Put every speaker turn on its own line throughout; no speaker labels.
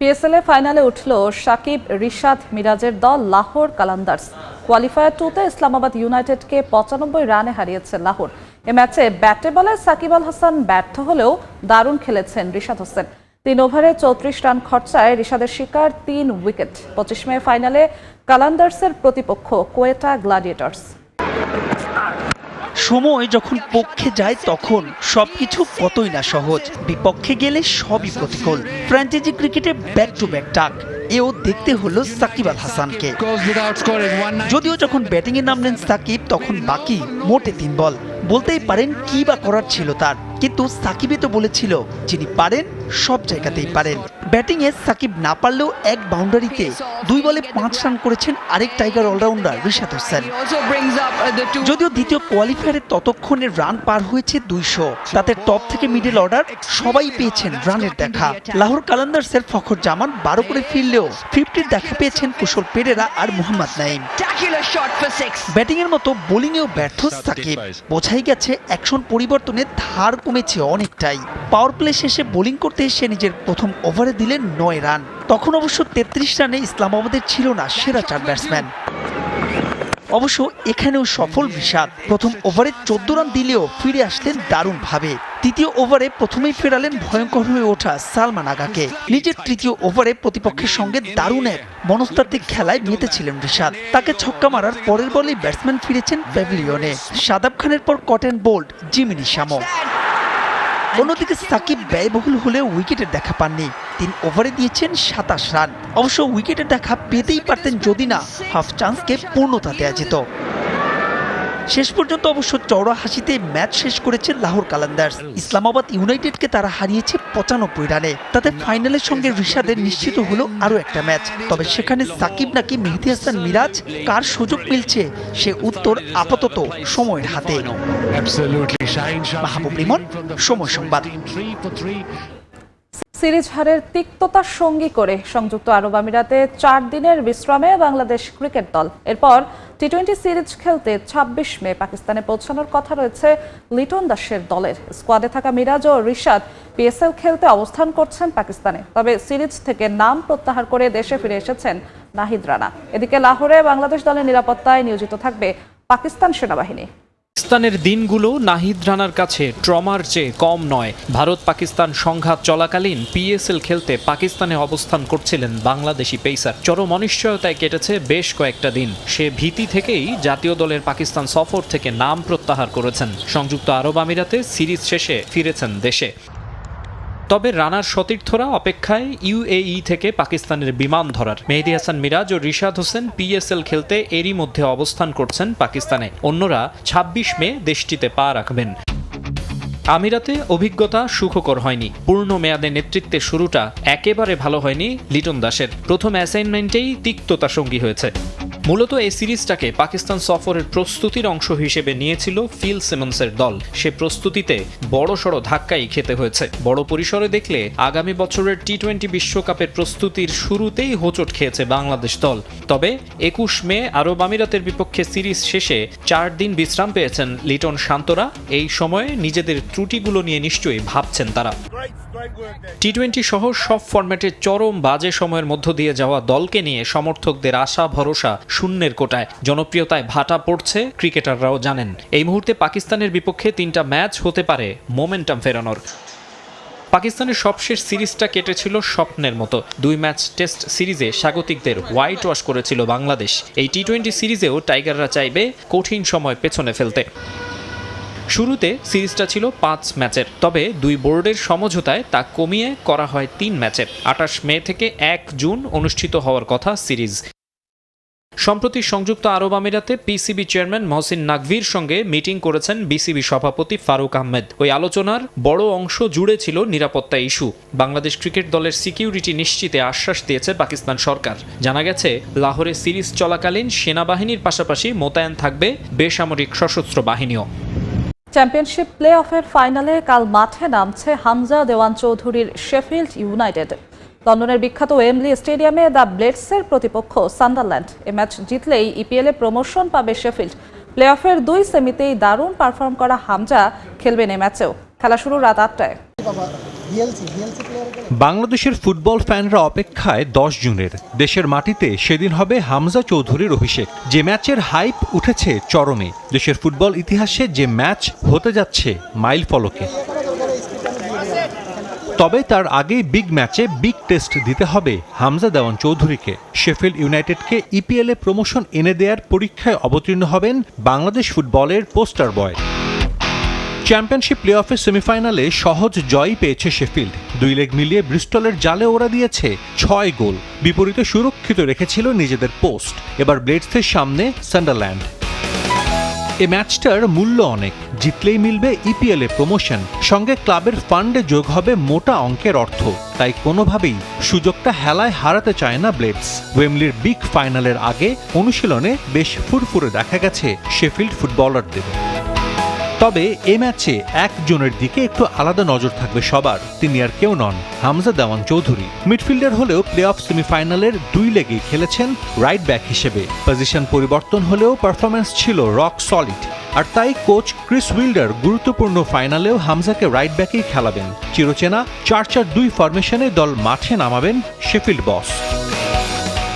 PSL এ ফাইনালে উঠল সাকিব, রিশাদ, মিরাজের দল, লাহোর, কালান্দার্স। কোয়ালিফায়ার টুতে ইসলামাবাদ ইউনাইটেডকে পঁচানব্বই রানে হারিয়েছে লাহোর। এ ম্যাচে ব্যাটে বলে সাকিব আল হাসান ব্যর্থ হলেও দারুণ খেলেছেন রিশাদ হোসেন। তিন ওভারে চৌত্রিশ রান খরচায় রিশাদের শিকার তিন উইকেট। পঁচিশ মে ফাইনালে কালান্দার্সের প্রতিপক্ষ কোয়েটা গ্লাডিয়েটার্স।
সময় যখন পক্ষে যায় তখন সবকিছু কতই না সহজ। বিপক্ষে গেলে সবই প্রতিকূল। ফ্র্যাঞ্চাইজি ক্রিকেটে ব্যাক টু ব্যাক টাক। এও দেখতে হলো সাকিব আল হাসানকে। যদিও যখন ব্যাটিংয়ে নামলেন সাকিব তখন বাকি মোটে তিন বল। বলতেই পারেন কি বা করার ছিল তার। কিন্তু সাকিবই তো বলেছিল যিনি পারেন সব জায়গাতেই পারেন। ব্যাটিংয়ে সাকিব না পারলেও এক বাউন্ডারিতে দুই বলে পাঁচ রান করেছেন আরেক টাইগার অলরাউন্ডার রিশাদ হোসেন. যদিও দ্বিতীয় কোয়ালিফায়ারে ততক্ষণে রান পার হয়েছে দুইশো। তাতে টপ থেকে মিডল অর্ডার সবাই পেয়েছেন রানের দেখা। লাহোর কালান্দার কালান্দার্সের ফখর জামান বারো করে ফিরলেও ফিফটির দেখা পেয়েছেন কুশল পেরেরা আর Mohammad Naim
Spectacular shot
batting এর মতো বোলিংয়েও ব্যর্থ সাকিব। বোঝাই গেছে অ্যাকশন পরিবর্তনে ধার কমেছে অনেকটাই। পাওয়ার প্লে শেষে বোলিং করতে এসে নিজের প্রথম ওভারে দিলেন নয় রান। তখন অবশ্য তেত্রিশ রানে ইসলামাবাদের ছিল না সেরা চার ব্যাটসম্যান অবশ্য এখানেও সফল বিষাদ প্রথম ওভারে চোদ্দ রান দিলেও ফিরে আসলেন দারুণভাবে। তৃতীয় ওভারে প্রথমেই ফেরালেন ভয়ঙ্কর হয়ে ওঠা সালমান আগাকে। নিজের তৃতীয় ওভারে প্রতিপক্ষের সঙ্গে দারুণ এক মনস্তাত্ত্বিক খেলায় মেতেছিলেন রিশাদ তাকে ছক্কা মারার পরের বলেই ব্যাটসম্যান ফিরেছেন প্যাভিলিয়নে সাদাব খানের পর কটেন বোল্ড জিমিনি শামো অন্যদিকে সাকিব ব্যয়বহুল হলে উইকেটের দেখা পাননি। তিন ওভারে দিয়েছেন সাতাশ রান অবশ্য উইকেটের দেখা পেতেই পারতেন যদি না হাফ চান্সকে পূর্ণতা দেওয়া যেত শেষ পর্যন্ত অবশ্য চওড়া হাসিতে ম্যাচ শেষ করেছে লাহোর কালান্দার্স ইসলামাবাদ ইউনাইটেডকে তারা হারিয়েছে পঁচানব্বই রানে তাতে ফাইনালের সঙ্গে রিশাদের নিশ্চিত হলো আরও একটা ম্যাচ তবে সেখানে সাকিব নাকি মেহেদি হাসান মিরাজ কার সুযোগ মিলছে সে উত্তর আপাতত সময়ের হাতে. মাহবুব রিমন সময় সংবাদ.
সিরিজ হারের তিক্ততার সঙ্গী করে সংযুক্ত আরব আমিরাতে চার দিনের বিশ্রামে বাংলাদেশ ক্রিকেট দল। এরপর টি টোয়েন্টি সিরিজ খেলতে ২৬ মে পাকিস্তানে পৌঁছানোর কথা রয়েছে লিটন দাসের দলের। স্কোয়াডে থাকা মিরাজ ও রিশাদ পিএসএল খেলতে অবস্থান করছেন পাকিস্তানে। তবে সিরিজ থেকে নাম প্রত্যাহার করে দেশে ফিরে এসেছেন নাহিদ রানা। এদিকে লাহোরে বাংলাদেশ দলের নিরাপত্তায় নিয়োজিত থাকবে পাকিস্তান সেনাবাহিনী।
পাকিস্তানের দিনগুলো নাহিদ রানার কাছে ট্রমার চেয়ে কম নয়। ভারত পাকিস্তান সংঘাত চলাকালীন পিএসএল খেলতে পাকিস্তানে অবস্থান করছিলেন বাংলাদেশি পেসার। চরম অনিশ্চয়তায় কেটেছে বেশ কয়েকটা দিন। সে ভীতি থেকেই জাতীয় দলের পাকিস্তান সফর থেকে নাম প্রত্যাহার করেছেন। সংযুক্ত আরব আমিরাতে সিরিজ শেষে ফিরেছেন দেশে। তবে রানার সতীর্থরা অপেক্ষায় ইউএই থেকে পাকিস্তানের বিমান ধরার। মেহেদি হাসান মিরাজ ও রিশাদ হোসেন পিএসএল খেলতে এরই মধ্যে অবস্থান করছেন পাকিস্তানে। অন্যরা ২৬ মে দেশটিতে পা রাখবেন। আমিরাতে অভিজ্ঞতা সুখকর হয়নি। পূর্ণ মেয়াদে নেতৃত্বের শুরুটা একেবারে ভালো হয়নি লিটন দাসের। প্রথম অ্যাসাইনমেন্টেই তিক্ততা সঙ্গী হয়েছে। মূলত এই সিরিজটাকে পাকিস্তান সফরের প্রস্তুতির অংশ হিসেবে নিয়েছিল ফিল সিমন্সের দল। সে প্রস্তুতিতে বড়সড় ধাক্কাই খেতে হয়েছে। বড় পরিসরে দেখলে আগামী বছরের টি টোয়েন্টি বিশ্বকাপের প্রস্তুতির শুরুতেই হোঁচট খেয়েছে বাংলাদেশ দল। তবে একুশ মে আরব আমিরাতের বিপক্ষে সিরিজ শেষে চার দিন বিশ্রাম পেয়েছেন লিটন শান্তরা। এই সময়ে নিজেদের ত্রুটিগুলো নিয়ে নিশ্চয়ই ভাবছেন তারা। টি টোয়েন্টি সহ সব ফরম্যাটে চরম বাজে সময়ের মধ্য দিয়ে যাওয়া দলকে নিয়ে সমর্থকদের আশা, ভরসা শূন্যের কোটায়। জনপ্রিয়তায় ভাটা পড়ছে ক্রিকেটাররাও জানেন। এই মুহূর্তে পাকিস্তানের বিপক্ষে তিনটা ম্যাচ হতে পারে মোমেন্টাম ফেরানোর। পাকিস্তানের সবশেষ সিরিজটা কেটেছিল স্বপ্নের মতো। দুই ম্যাচ টেস্ট সিরিজে স্বাগতিকদের হোয়াইট ওয়াশ করেছিল বাংলাদেশ। এই টি টোয়েন্টি সিরিজেও টাইগাররা চাইবে কঠিন সময় পেছনে ফেলতে। শুরুতে সিরিজটা ছিল পাঁচ ম্যাচের। তবে দুই বোর্ডের সমঝোতায় তা কমিয়ে করা হয় তিন ম্যাচের। আঠাশ মে থেকে এক জুন অনুষ্ঠিত হওয়ার কথা সিরিজ। সম্প্রতি সংযুক্ত আরব আমিরাতে পিসিবি চেয়ারম্যান মহসিন নাকভির সঙ্গে মিটিং করেছেন বিসিবি সভাপতি ফারুক আহমেদ। ওই আলোচনার বড় অংশ জুড়ে ছিল নিরাপত্তা ইস্যু। বাংলাদেশ ক্রিকেট দলের সিকিউরিটি নিশ্চিতে আশ্বাস দিয়েছে পাকিস্তান সরকার। জানা গেছে, লাহোরে সিরিজ চলাকালীন সেনাবাহিনীর পাশাপাশি মোতায়েন থাকবে বেসামরিক সশস্ত্র বাহিনীও।
চ্যাম্পিয়নশিপ প্লে অফের ফাইনালে কাল মাঠে নামছে হামজা দেওয়ান চৌধুরীর শেফিল্ড ইউনাইটেড। লন্ডনের বিখ্যাত ওয়েমলি স্টেডিয়ামে দ্য ব্লেডসের প্রতিপক্ষ সান্ডারল্যান্ড। এ ম্যাচ জিতলেই ইপিএলে প্রমোশন পাবে শেফিল্ড। প্লে অফের দুই সেমিতেই দারুণ পারফর্ম করা হামজা খেলবেন এ ম্যাচেও। খেলা শুরু রাত আটটায়।
বাংলাদেশের ফুটবল ফ্যানরা অপেক্ষায় দশ জুনের। দেশের মাটিতে সেদিন হবে হামজা চৌধুরীর অভিষেক। যে ম্যাচের হাইপ উঠেছে চরমে। দেশের ফুটবল ইতিহাসে যে ম্যাচ হতে যাচ্ছে মাইল ফলকে। তবে তার আগেই বিগ ম্যাচে বিগ টেস্ট দিতে হবে হামজা দেওয়ান চৌধুরীকে। শেফিল্ড ইউনাইটেডকে ইপিএলে প্রমোশন এনে দেওয়ার পরীক্ষায় অবতীর্ণ হবেন বাংলাদেশ ফুটবলের পোস্টার বয় চ্যাম্পিয়নশিপ প্লে অফের সেমিফাইনালে সহজ জয় পেয়েছে শেফিল্ড দুই লেগ মিলিয়ে ব্রিস্টলের জালে ওরা দিয়েছে ছয় গোল। বিপরীতে সুরক্ষিত রেখেছিল নিজেদের পোস্ট এবার ব্লেডসের সামনে সান্ডারল্যান্ড এ ম্যাচটার মূল্য অনেক। জিতলেই মিলবে ইপিএল এ প্রমোশন সঙ্গে ক্লাবের ফান্ডে যোগ হবে মোটা অঙ্কের অর্থ। তাই কোনোভাবেই সুযোগটা হেলায় হারাতে চায় না ব্লেডস। ওয়েমলির বিগ ফাইনালের আগে অনুশীলনে বেশ ফুরফুরে দেখা গেছে শেফিল্ড ফুটবলারদের। তবে এ ম্যাচে একজনের দিকে একটু আলাদা নজর থাকবে সবার। তিনি আর কেউ নন, হামজা দেওয়ান চৌধুরী। মিডফিল্ডার হলেও প্লে অফ সেমিফাইনালের দুই লেগেই খেলেছেন রাইট ব্যাক হিসেবে। পজিশন পরিবর্তন হলেও পারফরম্যান্স ছিল রক সলিড আর তাই কোচ ক্রিস উইল্ডার গুরুত্বপূর্ণ ফাইনালেও হামজাকে রাইট ব্যাকেই খেলাবেন। চিরচেনা চার চার দুই ফরমেশনে দল মাঠে নামাবেন শেফিল্ড বস।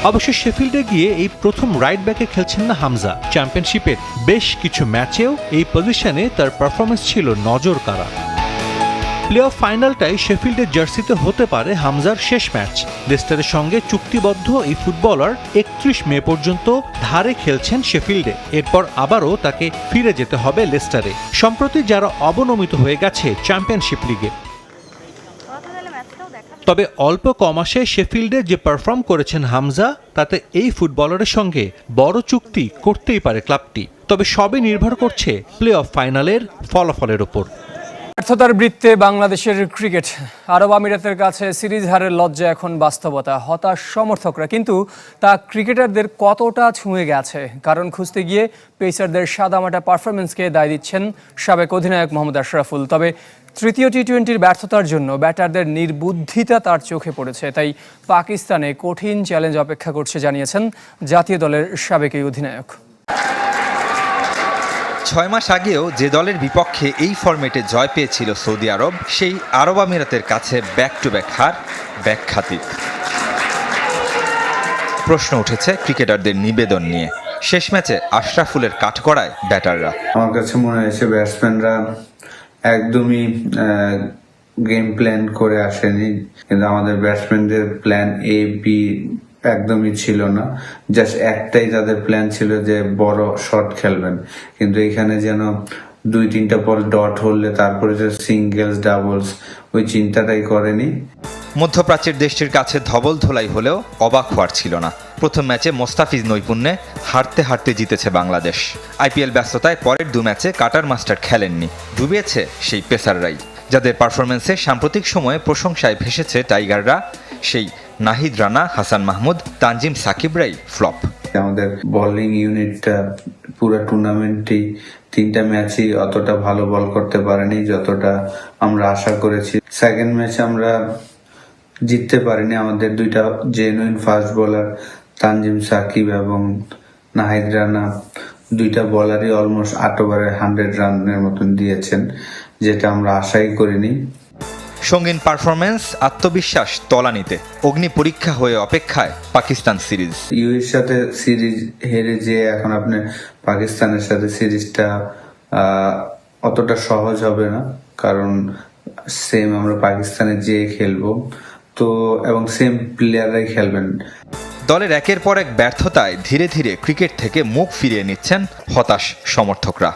অবশ্য শেফিল্ডে গিয়ে এই প্রথম রাইট ব্যাকে খেলছেন না হামজা। চ্যাম্পিয়নশিপের বেশ কিছু ম্যাচেও এই পজিশনে তার পারফরমেন্স ছিল নজর কাড়া। প্লে অফ ফাইনালটাই শেফিল্ডের জার্সিতে হতে পারে হামজার শেষ ম্যাচ লেস্টারের সঙ্গে চুক্তিবদ্ধ এই ফুটবলার একত্রিশ মে পর্যন্ত ধারে খেলছেন শেফিল্ডে। এরপর আবারও তাকে ফিরে যেতে হবে লেস্টারে সম্প্রতি যারা অবনমিত হয়ে গেছে চ্যাম্পিয়নশিপ লিগে তবে অল্প কমাসে শেফিল্ডে যে পারফর্ম করেছেন হামজা, তাতে এই ফুটবলারের সঙ্গে বড় চুক্তি করতেই পারে ক্লাবটি তবে সবই নির্ভর করছে প্লে অফ ফাইনালের ফলাফলের ওপর
ব্যর্থতার বৃত্তে বাংলাদেশের ক্রিকেট। আরব আমিরাতের কাছে সিরিজ হারের লজ্জা এখন বাস্তবতা, হতাশ সমর্থকরা। কিন্তু তা ক্রিকেটারদের কতটা ছুঁয়ে গেছে? কারণ খুঁজতে গিয়ে পেসারদের সাদামাটা পারফরমেন্সকে দায় দিচ্ছেন সাবেক অধিনায়ক মোহাম্মদ আশরাফুল। তবে তৃতীয় টি টোয়েন্টির ব্যর্থতার জন্য ব্যাটারদের নির্বুদ্ধিতা তার চোখে পড়েছে। তাই পাকিস্তানে কঠিন চ্যালেঞ্জ অপেক্ষা করছে, জানিয়েছেন জাতীয় দলের সাবেক এই অধিনায়ক।
ছয় মাস আগেও যে দলের বিপক্ষে এই ফরম্যাটে জয় পেয়েছিল সৌদি আরব, সেই আরব আমিরাতের কাছে ব্যাক টু ব্যাক হার ব্যাখ্যাতীত। প্রশ্ন উঠেছে ক্রিকেটারদের নিবেদন নিয়ে। শেষ ম্যাচে আশরাফুলের কাঠগড়ায় ব্যাটাররা।
আমার কাছে মনে হয়েছে ব্যাটসম্যানরা একদমই গেম প্ল্যান করে আসেনি। কিন্তু আমাদের ব্যাটসম্যানদের প্ল্যান এ বি একদমই ছিল না। জাস্ট একটাই তাদের প্ল্যান ছিল যে বড় শট খেলবেন। কিন্তু এখানে যেন দুই তিনটা পর ডট হলে তারপরে যে সিঙ্গেলস ডাবলস ওই চিন্তাটাই করেনি।
মধ্যপ্রাচ্যের দেশটির কাছে ধবল ধোলাই হলেও অবাক হওয়ার ছিল না। প্রথম ম্যাচে মোস্তাফিজ নৈপুণ্যে হারতে হারতে জিতেছে বাংলাদেশ। আইপিএল ব্যস্ততায় পরের দু ম্যাচে কাটার মাস্টার খেলেননি। ডুবিয়েছে সেই পেসাররাই। যাদের পারফরমেন্সে সাম্প্রতিক সময়ে প্রশংসায় ভেসেছে টাইগাররা সেই নাহিদ রানা, হাসান মাহমুদ, তানজিম সাকিবরাই ফ্লপ।
আমাদের বোলিং ইউনিটটা পুরো টুর্নামেন্টেই তিনটা ম্যাচই অতটা ভালো বল করতে পারেনি, যতটা আমরা আশা করেছি। সেকেন্ড ম্যাচ আমরা জিততে পারিনি। আমাদের দুইটা genuine fast bowler Tanzim Sakib এবং নাহিদ রানা, দুইটা বলারই অলমোস্ট আট ওভারে হান্ড্রেড রানের মতন দিয়েছেন, যেটা আমরা আশাই করিনি।
সঙ্গীন পারফরমেন্স আত্মবিশ্বাস তলানিতে। অগ্নি পরীক্ষা হয়ে অপেক্ষায় পাকিস্তান সিরিজ।
ইউএর সাথে সিরিজ হেরে যে এখন আপনি পাকিস্তানের সাথে সিরিজটা অতটা সহজ হবে না। কারণ সেম আমরা পাকিস্তানে যেয়ে খেলব। তো এবং সেম প্লেয়াররাই খেলবেন।
দলের একের পর এক ব্যর্থতায় ধীরে ধীরে ক্রিকেট থেকে মুখ ফিরিয়ে নিচ্ছেন হতাশ সমর্থকরা।